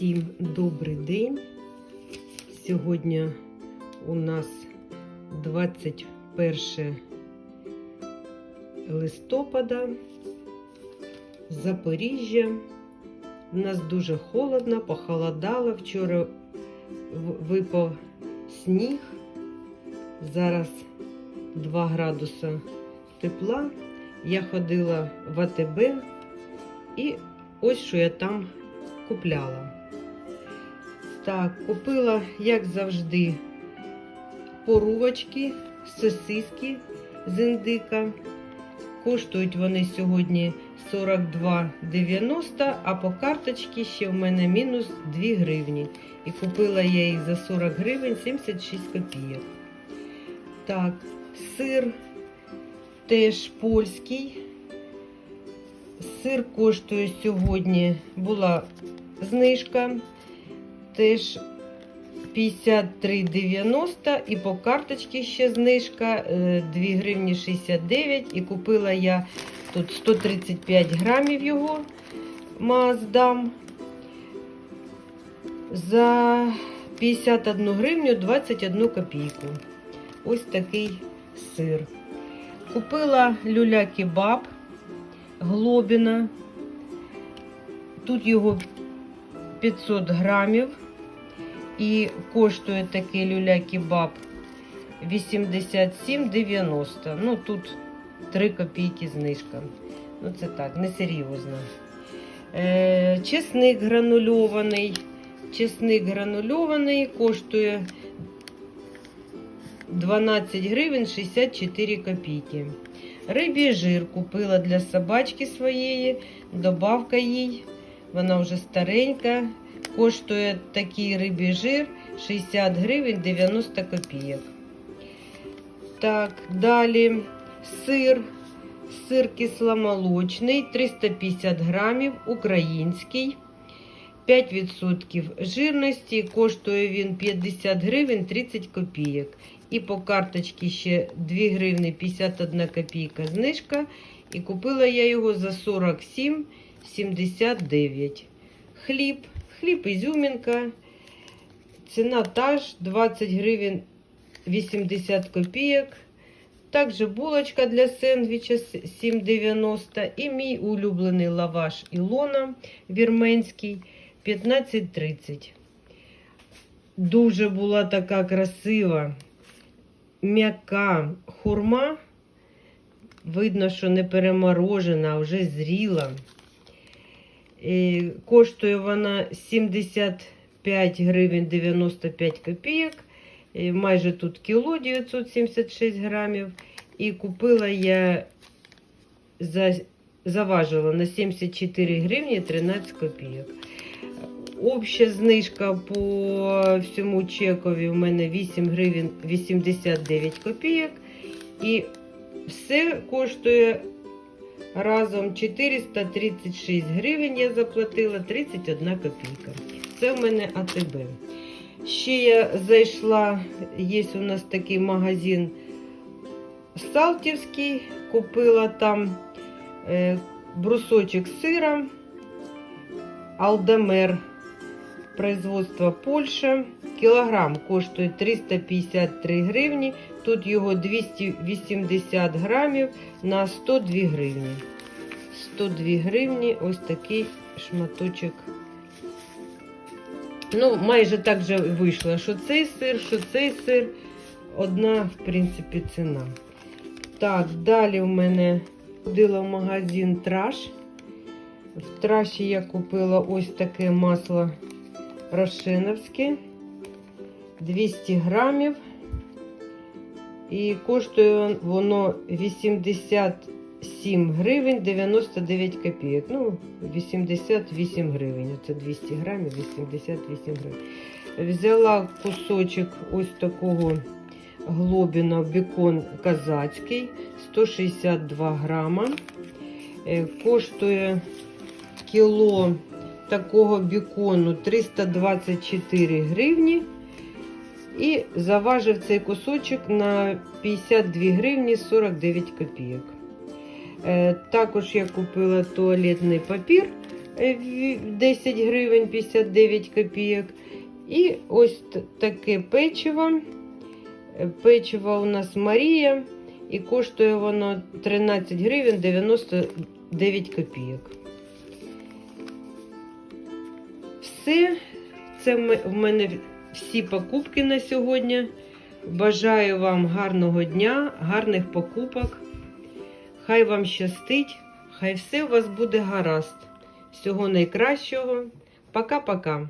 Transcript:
Всім добрий день. Сьогодні у нас 21 листопада, Запоріжжя. У нас дуже холодно, похолодало. Вчора випав сніг. Зараз 2 градуси тепла. Я ходила в АТБ і ось що я там купляла. Так, купила, як завжди, порувочки, сосиски з індика. Коштують вони сьогодні 42,90, а по карточці ще в мене мінус 2 гривні. І купила я їх за 40 гривень 76 копійок. Так, сир теж польський. Сир коштує сьогодні, була знижка, теж 53,90 і по карточці ще знижка е, 2 гривні 69 і купила я тут 135 грамів його маздам за 51 гривню 21 копійку. Ось такий сир. Купила люля-кебаб глобіна. Тут його 500 грамів. І коштує такий люля-кебаб 87,90. Ну, тут 3 копійки знижка. Ну, це так, несерйозно. Е, чесник гранульований. Чесник гранульований коштує 12 гривень 64 копійки. Рибій жир купила для собачки своєї, добавка їй. Вона вже старенька. Коштує такий рибій жир 60 гривень 90 копійок. Так, далі сир. Сир кисломолочний 350 грамів, український. 5% жирності, коштує він 50 гривень 30 копійок. І по карточці ще 2 гривні 51 копійка знижка. І купила я його за 47,79. Хліб, хліб ізюмінка. Ціна та ж 20 гривень 80 копійок. Також булочка для сендвіча 7,90. І мій улюблений лаваш Ілона вірменський 15,30. Дуже була така красива, м'яка хурма. Видно, що не переморожена, а вже зріла. Коштує вона 75 гривень 95 копійок. Майже тут кіло 976 грамів. І купила я, за, заважила на 74 гривні 13 копійок. Обща знижка по всьому чекові у мене 8 гривень 89 копійок. І все коштує разом 436 гривень. Я заплатила 31 копійка. Це в мене АТБ. Ще я зайшла, є у нас такий магазин Салтівський. Купила там е, брусочок сира, Алдамер, производство Польща. Кілограм коштує 353 гривні. Тут його 280 грамів на 102 гривні. 102 гривні ось такий шматочок. Ну, майже так же вийшло, що цей сир, що цей сир. Одна, в принципі, ціна. Так, далі в мене ходила в магазин Траш. В траші я купила ось таке масло Рошеновське. 200 грамів. І коштує воно 87 гривень 99 копійок. Ну, 88 гривень. Це 200 грамів, 88 гривень. Взяла кусочок ось такого глобіна бекон казацький 162 грама. Е, Коштує кіло такого бекону 324 гривні. І заважив цей кусочок на 52 гривні 49 копійок. Е, Також я купила туалетний папір е, 10 гривень 59 копійок. І ось таке печиво. Е, Печиво у нас Марія. І коштує воно 13 гривень 99 копійок. Все. Це в мене всі покупки на сьогодні. Бажаю вам гарного дня, гарних покупок. Хай вам щастить, хай все у вас буде гаразд. Всього найкращого. Пока-пока.